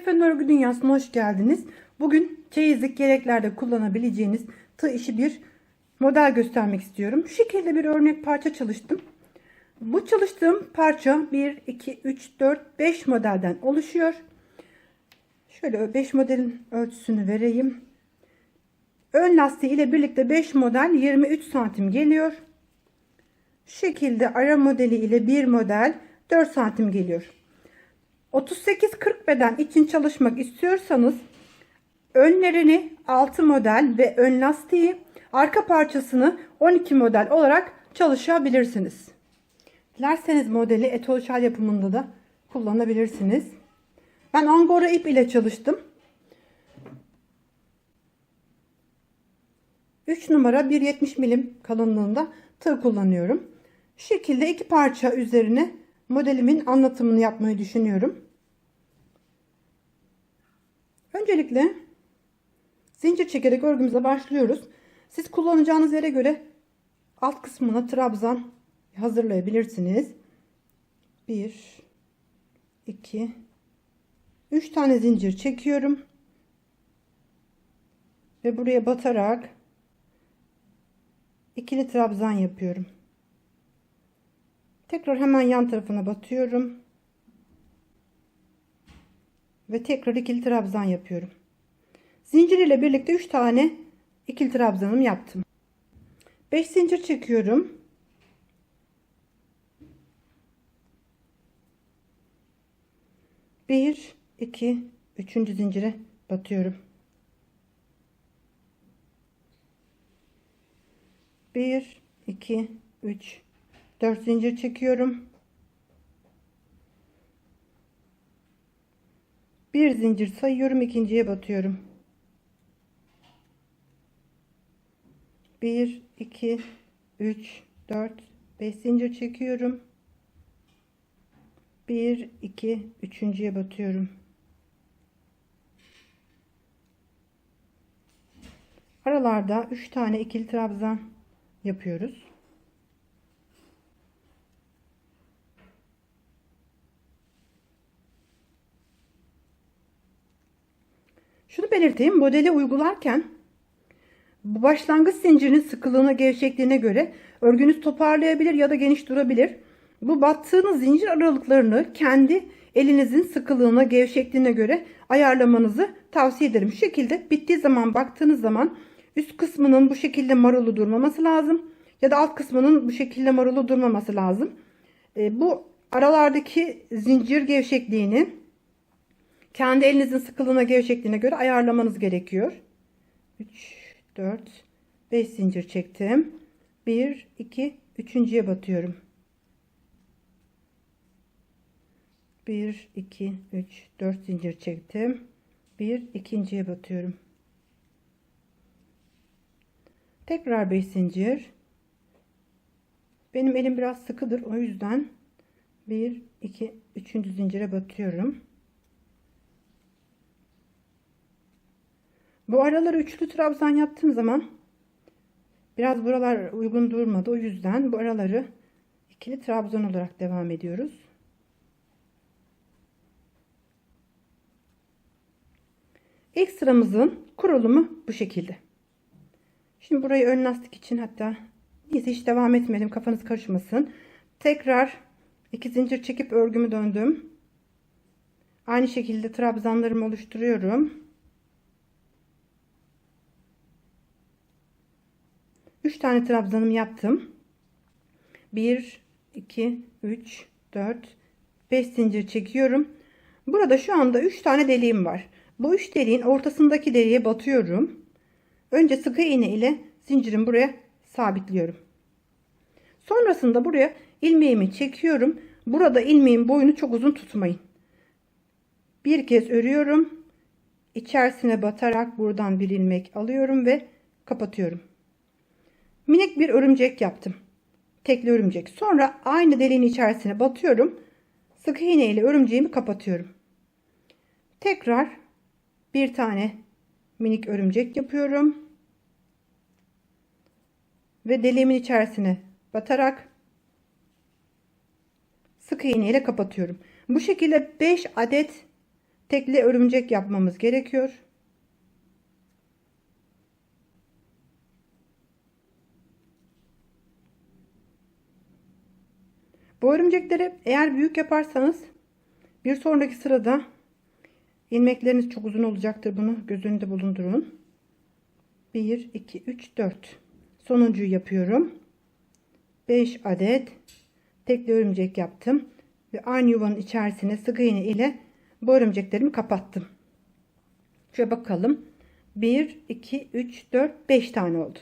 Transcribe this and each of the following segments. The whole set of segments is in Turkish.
Efendim örgü dünyasına hoş geldiniz. Bugün çeyizlik gereklerde kullanabileceğiniz tığ işi bir model göstermek istiyorum. Şu şekilde bir örnek parça çalıştım. Bu çalıştığım parça 1, 2, 3, 4, 5 modelden oluşuyor. Şöyle 5 modelin ölçüsünü vereyim. Ön lastiği ile birlikte 5 model 23 santim geliyor. Şu şekilde ara modeli ile bir model 4 santim geliyor. 38-40 beden için çalışmak istiyorsanız önlerini 6 model ve ön lastiği arka parçasını 12 model olarak çalışabilirsiniz. Dilerseniz modeli etol şal yapımında da kullanabilirsiniz. Ben angora ip ile çalıştım. 3 numara 1.70 milim kalınlığında tığ kullanıyorum. Şekilde iki parça üzerine modelimin anlatımını yapmayı düşünüyorum. Öncelikle zincir çekerek örgümüze başlıyoruz. Siz kullanacağınız yere göre alt kısmına trabzan hazırlayabilirsiniz. 1 2 3 tane zincir çekiyorum. Ve buraya batarak ikili trabzan yapıyorum. Tekrar hemen yan tarafına batıyorum. Ve tekrar ikili trabzan yapıyorum. Zincir ile birlikte 3 tane ikili trabzanım yaptım. 5 zincir çekiyorum. Bir, iki, üçüncü zincire batıyorum. Bir, iki, üç, 4 zincir çekiyorum. Bir zincir sayıyorum ikinciye batıyorum. 1 2 3 4 5 zincir çekiyorum. 1 2 üçüncüye batıyorum. Aralarda 3 tane ikili trabzan yapıyoruz. Şunu belirteyim. Modeli uygularken bu başlangıç zincirinin sıkılığına, gevşekliğine göre örgünüz toparlayabilir ya da geniş durabilir. Bu battığınız zincir aralıklarını kendi elinizin sıkılığına, gevşekliğine göre ayarlamanızı tavsiye ederim. Şu şekilde bittiği zaman baktığınız zaman üst kısmının bu şekilde marulu durmaması lazım. Ya da alt kısmının bu şekilde marulu durmaması lazım. E, bu aralardaki zincir gevşekliğini kendi elinizin sıkılığına gevşekliğine göre ayarlamanız gerekiyor. 3, 4, 5 zincir çektim. 1, 2, üçüncüye batıyorum. 1, 2, 3, 4 zincir çektim. 1, ikinciye batıyorum. Tekrar 5 zincir. Benim elim biraz sıkıdır. O yüzden 1, 2, 3. zincire batıyorum. Bu araları üçlü trabzan yaptığım zaman biraz buralar uygun durmadı. O yüzden bu araları ikili trabzan olarak devam ediyoruz. İlk sıramızın kurulumu bu şekilde. Şimdi burayı ön lastik için hatta neyse hiç devam etmedim kafanız karışmasın. Tekrar iki zincir çekip örgümü döndüm. Aynı şekilde trabzanlarımı oluşturuyorum. 3 tane trabzanım yaptım. 1 2 3 4 5 zincir çekiyorum. Burada şu anda 3 tane deliğim var. Bu 3 deliğin ortasındaki deliğe batıyorum. Önce sık iğne ile zincirimi buraya sabitliyorum. Sonrasında buraya ilmeğimi çekiyorum. Burada ilmeğin boyunu çok uzun tutmayın. Bir kez örüyorum. İçerisine batarak buradan bir ilmek alıyorum ve kapatıyorum minik bir örümcek yaptım. Tekli örümcek. Sonra aynı deliğin içerisine batıyorum. Sık iğne ile örümceğimi kapatıyorum. Tekrar bir tane minik örümcek yapıyorum. Ve deliğimin içerisine batarak sık iğne ile kapatıyorum. Bu şekilde 5 adet tekli örümcek yapmamız gerekiyor. Bu örümcekleri eğer büyük yaparsanız bir sonraki sırada ilmekleriniz çok uzun olacaktır. Bunu göz önünde bulundurun. 1, 2, 3, 4. Sonuncuyu yapıyorum. 5 adet tekli örümcek yaptım. Ve aynı yuvanın içerisine sık iğne ile bu örümceklerimi kapattım. Şöyle bakalım. 1, 2, 3, 4, 5 tane oldu.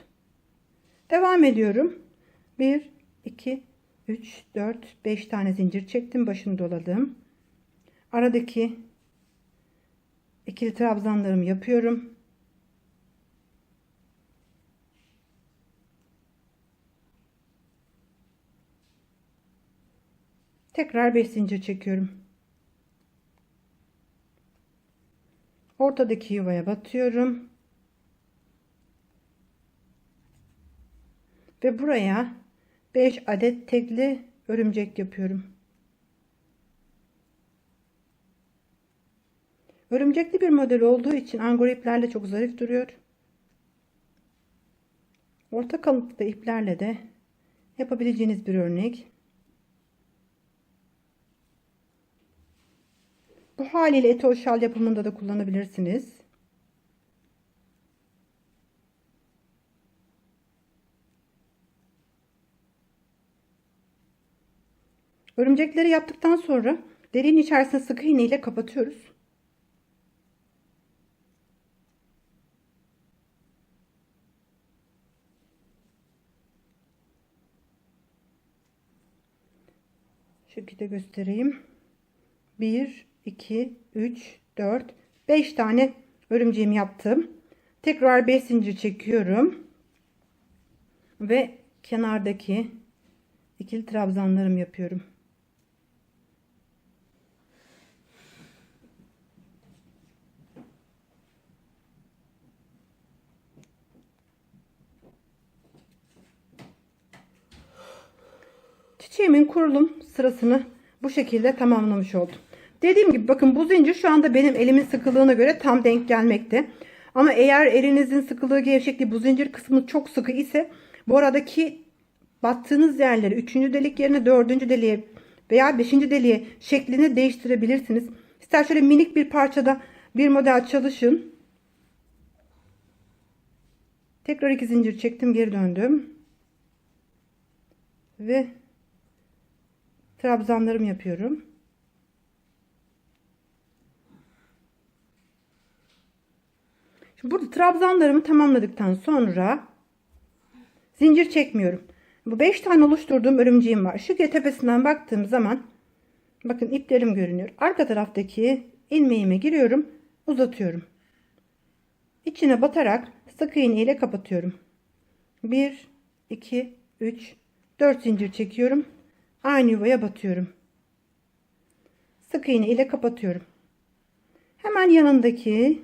Devam ediyorum. 1, 2, 3, 4, 5 tane zincir çektim. Başını doladım. Aradaki ikili trabzanlarımı yapıyorum. Tekrar 5 zincir çekiyorum. Ortadaki yuvaya batıyorum. Ve buraya 5 adet tekli örümcek yapıyorum. Örümcekli bir model olduğu için angora iplerle çok zarif duruyor. Orta kalınlıkta iplerle de yapabileceğiniz bir örnek. Bu haliyle etol şal yapımında da kullanabilirsiniz. Örümcekleri yaptıktan sonra deliğin içerisine sık iğne ile kapatıyoruz. Şekilde göstereyim. 1 2 3 4 5 tane örümceğimi yaptım. Tekrar 5 zincir çekiyorum. Ve kenardaki ikili trabzanlarım yapıyorum. Çiçeğimin kurulum sırasını bu şekilde tamamlamış oldum. Dediğim gibi bakın bu zincir şu anda benim elimin sıkılığına göre tam denk gelmekte. Ama eğer elinizin sıkılığı gevşekliği bu zincir kısmı çok sıkı ise bu aradaki battığınız yerleri 3. delik yerine 4. deliğe veya 5. deliğe şeklini değiştirebilirsiniz. İster şöyle minik bir parçada bir model çalışın. Tekrar iki zincir çektim geri döndüm. Ve trabzanlarımı yapıyorum. Şimdi burada trabzanlarımı tamamladıktan sonra zincir çekmiyorum. Bu 5 tane oluşturduğum örümceğim var. Şu tepesinden baktığım zaman bakın iplerim görünüyor. Arka taraftaki ilmeğime giriyorum, uzatıyorum. İçine batarak sık iğne ile kapatıyorum. 1 2 3 4 zincir çekiyorum. Aynı yuvaya batıyorum. Sık iğne ile kapatıyorum. Hemen yanındaki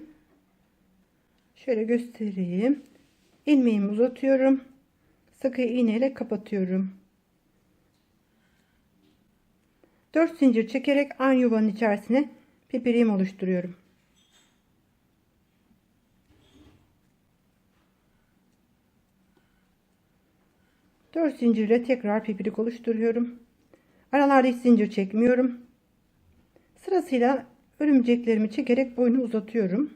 Şöyle göstereyim. ilmeğimi uzatıyorum. Sık iğne ile kapatıyorum. 4 zincir çekerek aynı yuvanın içerisine pipiriğim oluşturuyorum. Dört zincirle tekrar pipirik oluşturuyorum. Aralarda hiç zincir çekmiyorum. Sırasıyla örümceklerimi çekerek boyunu uzatıyorum.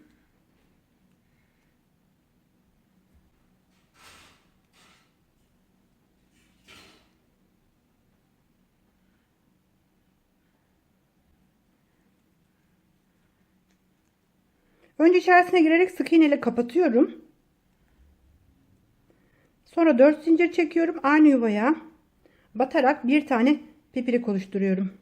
Önce içerisine girerek sık iğne ile kapatıyorum. Sonra 4 zincir çekiyorum. Aynı yuvaya batarak bir tane pipirik oluşturuyorum.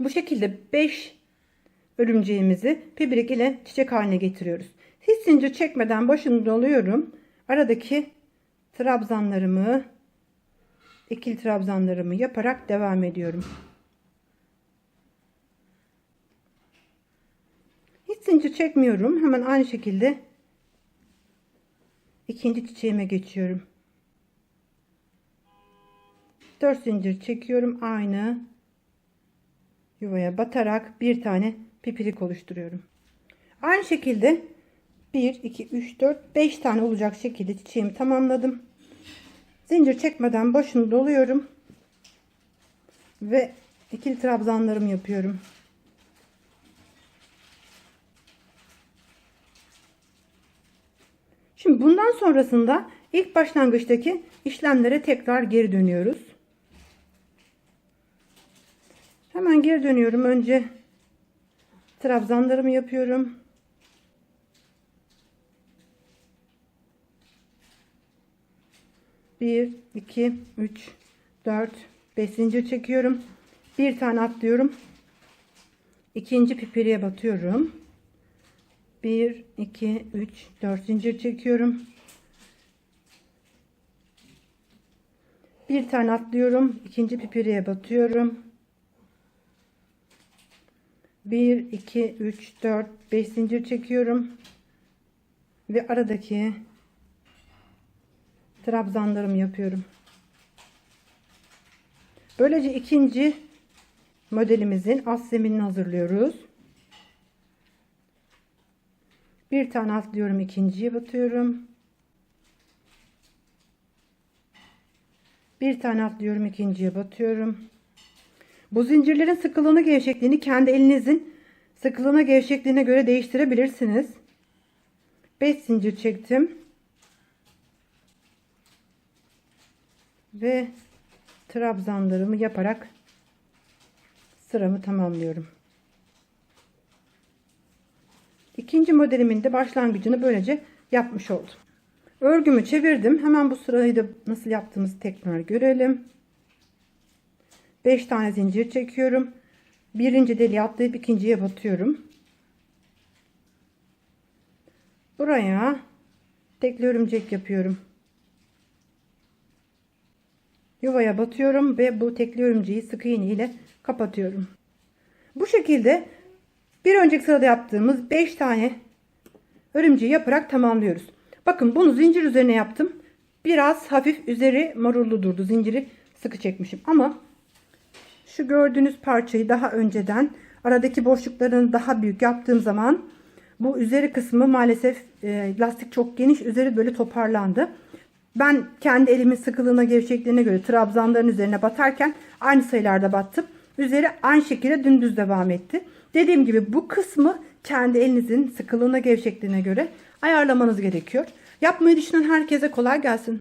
Bu şekilde 5 örümceğimizi pipirik ile çiçek haline getiriyoruz. Hiç zincir çekmeden başını doluyorum. Aradaki trabzanlarımı ikili trabzanlarımı yaparak devam ediyorum. Zincir çekmiyorum. Hemen aynı şekilde ikinci çiçeğime geçiyorum. 4 zincir çekiyorum aynı yuvaya batarak bir tane pipirik oluşturuyorum. Aynı şekilde 1 2 3 4 5 tane olacak şekilde çiçeğimi tamamladım. Zincir çekmeden başını doluyorum ve ikili trabzanlarımı yapıyorum. Şimdi bundan sonrasında ilk başlangıçtaki işlemlere tekrar geri dönüyoruz. Hemen geri dönüyorum. Önce trabzanlarımı yapıyorum. Bir, iki, üç, dört, beş zincir çekiyorum. Bir tane atlıyorum. İkinci pipiriye batıyorum. 1 2 3 4 zincir çekiyorum. Bir tane atlıyorum. ikinci pipiriye batıyorum. 1 2 3 4 5 zincir çekiyorum. Ve aradaki trabzanlarımı yapıyorum. Böylece ikinci modelimizin alt zeminini hazırlıyoruz. Bir tane atlıyorum ikinciye batıyorum. Bir tane atlıyorum ikinciye batıyorum. Bu zincirlerin sıkılığını gevşekliğini kendi elinizin sıkılığına gevşekliğine göre değiştirebilirsiniz. 5 zincir çektim. Ve trabzanlarımı yaparak sıramı tamamlıyorum. İkinci modelimin de başlangıcını böylece yapmış oldum. Örgümü çevirdim. Hemen bu sırayı da nasıl yaptığımızı tekrar görelim. 5 tane zincir çekiyorum. Birinci deliğe atlayıp ikinciye batıyorum. Buraya tekli örümcek yapıyorum. Yuvaya batıyorum ve bu tekli örümceği sık iğne ile kapatıyorum. Bu şekilde bir önceki sırada yaptığımız 5 tane örümceği yaparak tamamlıyoruz. Bakın bunu zincir üzerine yaptım. Biraz hafif üzeri marullu durdu. Zinciri sıkı çekmişim ama şu gördüğünüz parçayı daha önceden aradaki boşluklarını daha büyük yaptığım zaman bu üzeri kısmı maalesef e, lastik çok geniş üzeri böyle toparlandı. Ben kendi elimin sıkılığına gevşekliğine göre trabzanların üzerine batarken aynı sayılarda battım. Üzeri aynı şekilde dümdüz devam etti. Dediğim gibi bu kısmı kendi elinizin sıkılığına gevşekliğine göre ayarlamanız gerekiyor. Yapmayı düşünen herkese kolay gelsin.